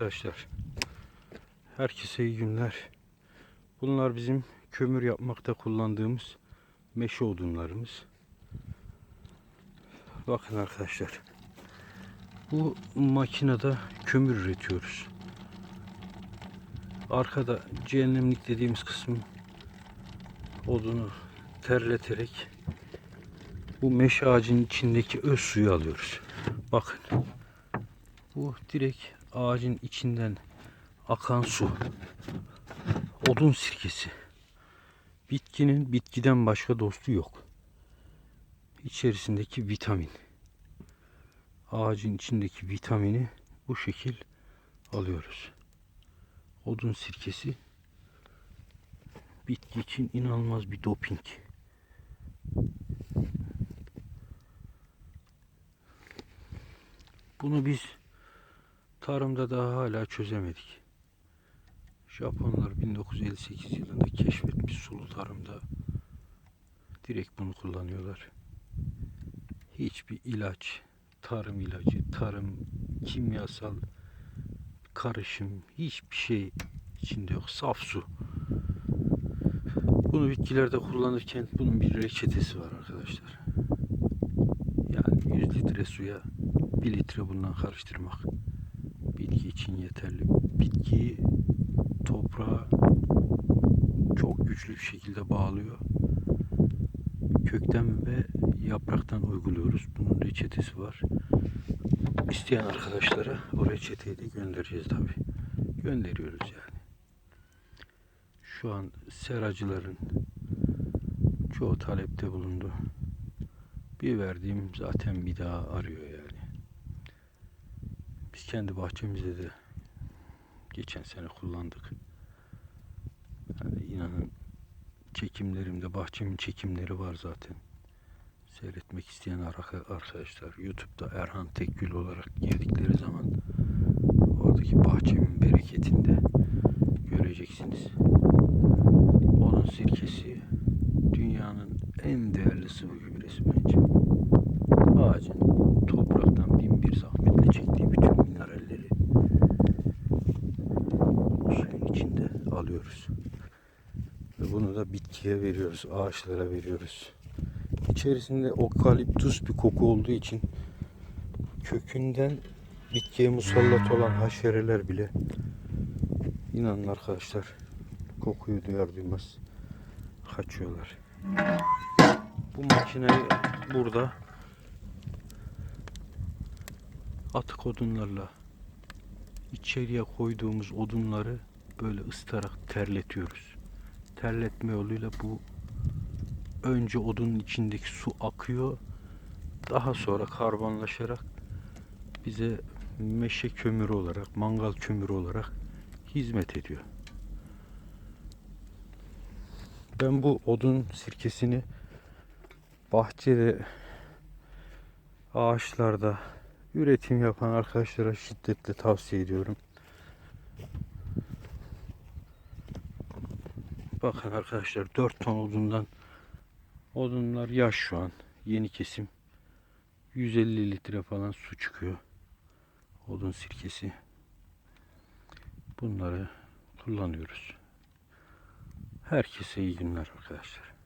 arkadaşlar. Herkese iyi günler. Bunlar bizim kömür yapmakta kullandığımız meşe odunlarımız. Bakın arkadaşlar. Bu makinede kömür üretiyoruz. Arkada cehennemlik dediğimiz kısmı odunu terleterek bu meşe ağacının içindeki öz suyu alıyoruz. Bakın. Bu direkt ağacın içinden akan su. Odun sirkesi. Bitkinin bitkiden başka dostu yok. İçerisindeki vitamin. Ağacın içindeki vitamini bu şekil alıyoruz. Odun sirkesi bitki için inanılmaz bir doping. Bunu biz tarımda daha hala çözemedik. Japonlar 1958 yılında keşfetmiş sulu tarımda direkt bunu kullanıyorlar. Hiçbir ilaç, tarım ilacı, tarım, kimyasal karışım hiçbir şey içinde yok. Saf su. Bunu bitkilerde kullanırken bunun bir reçetesi var arkadaşlar. Yani 100 litre suya 1 litre bundan karıştırmak bitki için yeterli. Bitkiyi toprağa çok güçlü bir şekilde bağlıyor. Kökten ve yapraktan uyguluyoruz. Bunun reçetesi var. İsteyen arkadaşlara o reçeteyi de göndereceğiz tabi. Gönderiyoruz yani. Şu an seracıların çoğu talepte bulundu. Bir verdiğim zaten bir daha arıyor yani. Kendi bahçemizde de geçen sene kullandık. Yani inanın çekimlerimde bahçemin çekimleri var zaten. Seyretmek isteyen arka- arkadaşlar YouTube'da Erhan Tekgül olarak girdikleri zaman oradaki bahçemin bereketini de göreceksiniz. Onun sirkesi alıyoruz. Ve bunu da bitkiye veriyoruz, ağaçlara veriyoruz. İçerisinde okaliptus bir koku olduğu için kökünden bitkiye musallat olan haşereler bile inanın arkadaşlar kokuyu duyar duymaz kaçıyorlar. Bu makineyi burada atık odunlarla içeriye koyduğumuz odunları böyle ısıtarak terletiyoruz. Terletme yoluyla bu önce odunun içindeki su akıyor. Daha sonra karbonlaşarak bize meşe kömürü olarak, mangal kömürü olarak hizmet ediyor. Ben bu odun sirkesini bahçede ağaçlarda üretim yapan arkadaşlara şiddetle tavsiye ediyorum. Bakın arkadaşlar 4 ton odundan odunlar yaş şu an. Yeni kesim. 150 litre falan su çıkıyor. Odun sirkesi. Bunları kullanıyoruz. Herkese iyi günler arkadaşlar.